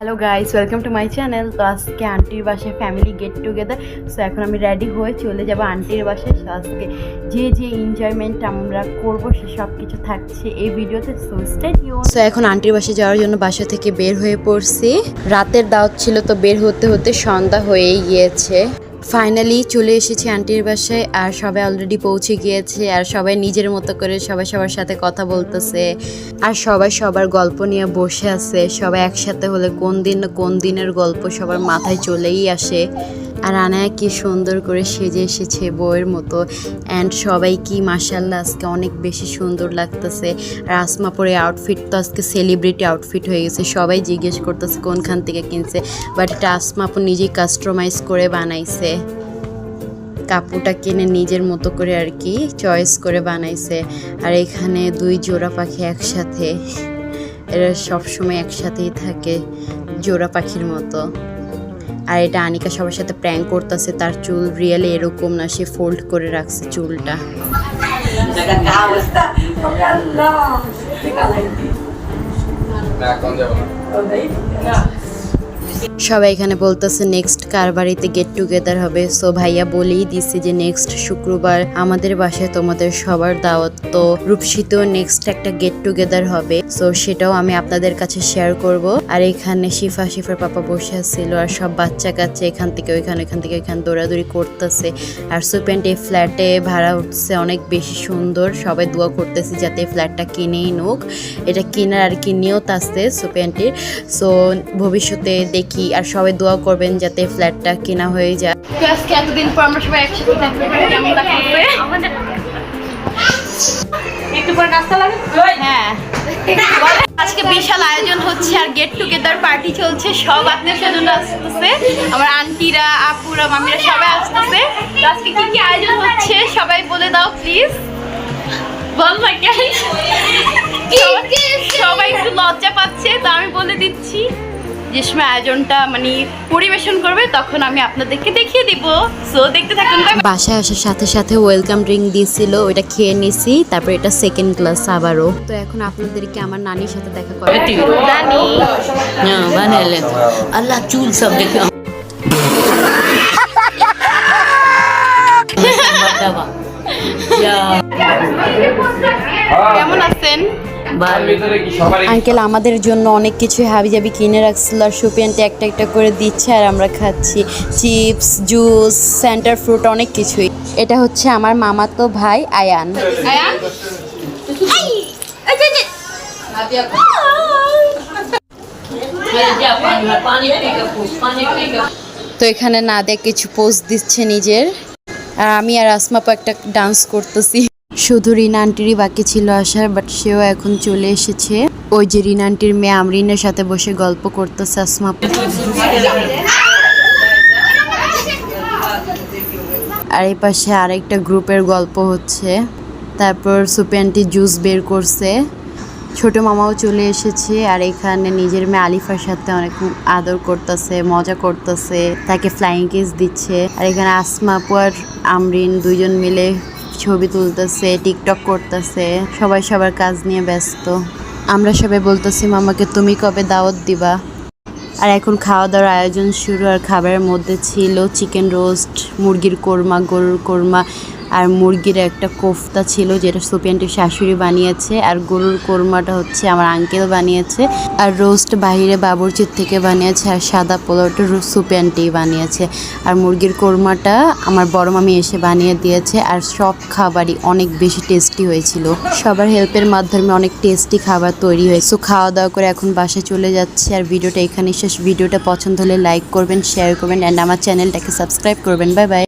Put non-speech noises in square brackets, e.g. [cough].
Hello guys welcome to my channel তো আজকে আন্টির বাসায় ফ্যামিলি গেট টুগেদার সো এখন আমি রেডি হয়ে চলে যাব আন্টির বাসায়। সো আজকে যে যে এনজয়মেন্ট আমরা করব, সে সব কিছু থাকছে এই ভিডিওতে সো এখন আন্টির বাসায় যাওয়ার জন্য বাসা থেকে বের হয়ে পড়ছি। রাতের দাওয়াত ছিল তো বের হতে হতে সন্ধ্যা হয়েই গিয়েছে। ফাইনালি চলে এসেছি আন্টির বাসায় আর সবাই অলরেডি পৌঁছে গিয়েছে আর সবাই নিজের মতো করে সবাই সবার সাথে কথা বলতেছে। আর সবাই সবার গল্প নিয়ে বসে আছে। সবাই একসাথে হলে কোন দিন, কোন দিনের গল্প সবার মাথায় চলেই আসে। আর আনায়া কি সুন্দর করে সেজে এসেছে বউয়ের মতো। অ্যান্ড সবাই কি মাসাল্লাহ আজকে অনেক বেশি সুন্দর লাগতেছে। আর আসমা পরে আউটফিট তো আজকে সেলিব্রিটি আউটফিট হয়ে গেছে। সবাই জিজ্ঞেস করতেছে কোনখান থেকে কিনছে। বাট এটা আসমা আপু নিজেই কাস্টমাইজ করে বানাইছে। কাপড়টা কিনে নিজের মতো করে আর কি চয়েস করে বানাইছে। আর এখানে দুই জোড়া পাখি একসাথে। এরা সবসময় একসাথেই থাকে জোড়া পাখির মতো। আর এটা আনিকা সবার সাথে প্র্যাঙ্ক করতেছে, তার চুল রিয়েলি এরকম না, সে ফোল্ড করে রাখছে চুলটা। সবাই এখানে বলতেছে নেক্সট কার বাড়িতে গেট টুগেদার হবে? সো ভাইয়া বলেই দিছে যে নেক্সট শুক্রবার আমাদের বাসায় তোমাদের সবার দাওয়াত। তো, রূপসীতেও নেক্সট একটা গেট টুগেদার হবে। সো সেটাও আমি আপনাদের কাছে শেয়ার করব। আর এখানে শিফা, শিফার পাপা বসে আছিল আর সব বাচ্চা কাচ্চা এখান থেকে ওইখান ওইখান থেকে ওইখান দৌড়াদৌড়ি করতেছে। আর সুপেন্ট এই ফ্ল্যাটে ভাড়া উঠছে অনেক বেশি সুন্দর। সবাই দোয়া করতেছি যাতে ফ্ল্যাটটা কিনেই নোক। এটা কেনার আর কি নিয়ত আছে সুপেন্টির সো ভবিষ্যতে দেখি। আর সবাই দোয়া করবেন যাতে ফ্ল্যাটটা কেনা হয়ে যায়। আজকে এতদিন পর আমরা সবাই একসাথে থাকতে পারি কেমন একটু পরে নাস্তা লাগে? হ্যাঁ। আজকে বিশাল আয়োজন হচ্ছে আর গেট টুগেদার পার্টি চলছে সব আত্মীয় স্বজন আসতেছে আমার আন্টিরা আপুরা মামিরা সবাই আসতেছে। আজকে কি কি আয়োজন হচ্ছে সবাই বলে দাও প্লিজ বল না সবাই একটু লজ্জা পাচ্ছে তো আমি বলে দিচ্ছি। যে আয়োজনটা মানে পরিবেশন করবে তখন আমি আপনাদেরকে দেখিয়ে দিব। সো দেখতে থাকুন বাসায় আসার সাথে সাথে ওয়েলকাম ড্রিঙ্ক দিয়েছিল ওইটা খেয়ে নিছি তারপর এটা সেকেন্ড ক্লাস আবারও। তো এখন আপনাদেরকে আমার নানির সাথে দেখা করে নানি? আল্লাহ চুল সব দেখে [laughs] কেমন আছেন? আঙ্কেল আমাদের জন্য অনেক কিছু হাবিজাবি কিনে রাখছিল আর সুপিয়ানটি একটা একটা করে দিচ্ছে আর আমরা খাচ্ছি চিপস জুস সেন্টার ফ্রুট অনেক কিছুই এটা হচ্ছে আমার মামাতো ভাই আয়ান তো এখানে না দেখ কিছু পোস্ট দিচ্ছে নিজের আর আমি আর আসমা একটা ডান্স করতেছি শুধু রিনা আন্টিরই বাকি ছিল আসার বাট সেও এখন চলে এসেছে। ওই যে রিনা আন্টির মেয়ে আমরিনের সাথে বসে গল্প করতেছে আসমাপা আর এই পাশে আরেকটা গ্রুপের গল্প হচ্ছে। তারপর সুপি আন্টি জুস বের করছে। ছোট মামাও চলে এসেছে, আর এখানে নিজের মেয়ে আলিফার সাথে অনেক আদর করতেছে, মজা করতেছে, তাকে ফ্লাইং কিস দিচ্ছে। আর এখানে আসমা আপু আর আমরিন দুইজন মিলে ছবি তুলতেছে, টিকটক করতেছে, সবাই সবার কাজ নিয়ে ব্যস্ত। আমরা সবাই বলতেছি, মামাকে তুমি কবে দাওয়াত দিবা? আর এখন খাওয়া দাওয়ার আয়োজন শুরু, আর খাবারের মধ্যে ছিল চিকেন রোস্ট, মুরগির কোরমা, গরুর কোরমা আর মুরগির একটা কোফতা ছিল যেটা সুপিয়ানটির শাশুড়ি বানিয়েছে, আর গরুর কোরমাটা হচ্ছে আমার আঙ্কেল বানিয়েছে, আর রোস্ট বাইরে বাবুরচির থেকে বানিয়েছে, আর সাদা পোলাওটা সুপিয়ানটি বানিয়েছে। আর মুরগির কোরমাটা আমার বড় মামি এসে বানিয়ে দিয়েছে, আর সব খাবারই অনেক বেশি টেস্টি হয়েছিল। সবার হেল্পের মাধ্যমে অনেক টেস্টি খাবার তৈরি হয়েছে। খাওয়া দাওয়া করে এখন বাসায় চলে যাচ্ছে, আর ভিডিওটা এখানে শেষ। ভিডিওটা পছন্দ হলে লাইক করবেন শেয়ার করবেন অ্যান্ড আমার চ্যানেলটাকে সাবস্ক্রাইব করবেন। Bye bye